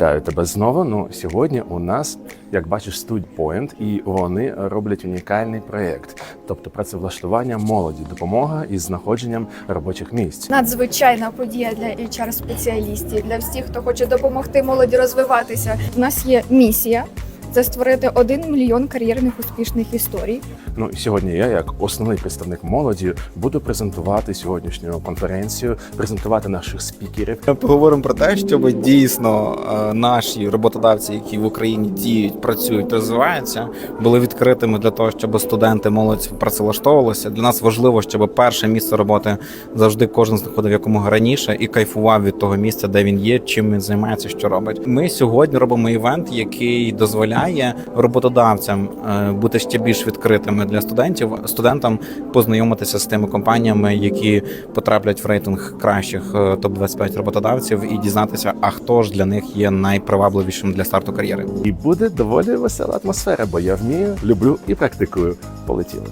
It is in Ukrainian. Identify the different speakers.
Speaker 1: Вітаю тебе знову. Ну сьогодні у нас, як бачиш, StudPoint, і вони роблять унікальний проєкт, тобто працевлаштування молоді, допомога із знаходженням робочих місць.
Speaker 2: Надзвичайна подія для HR-спеціалістів, для всіх, хто хоче допомогти молоді розвиватися. У нас є місія. Це створити один мільйон кар'єрних успішних історій.
Speaker 1: Ну і сьогодні я, як основний представник молоді, буду презентувати сьогоднішню конференцію, презентувати наших спікерів.
Speaker 3: Ми поговоримо про те, щоб дійсно е, наші роботодавці, які в Україні діють, працюють, розвиваються, були відкритими для того, щоб студенти молодь працевлаштовувалися. Для нас важливо, щоб перше місце роботи завжди кожен знаходив якомога раніше і кайфував від того місця, де він є, чим він займається, що робить. Ми сьогодні робимо івент, який дозволяє роботодавцям е, бути ще більш відкритими для студентів, студентам познайомитися з тими компаніями, які потраплять в рейтинг кращих топ 25 роботодавців, і дізнатися, а хто ж для них є найпривабливішим для старту кар'єри.
Speaker 1: І буде доволі весела атмосфера, бо я вмію, люблю і практикую. Полетіли.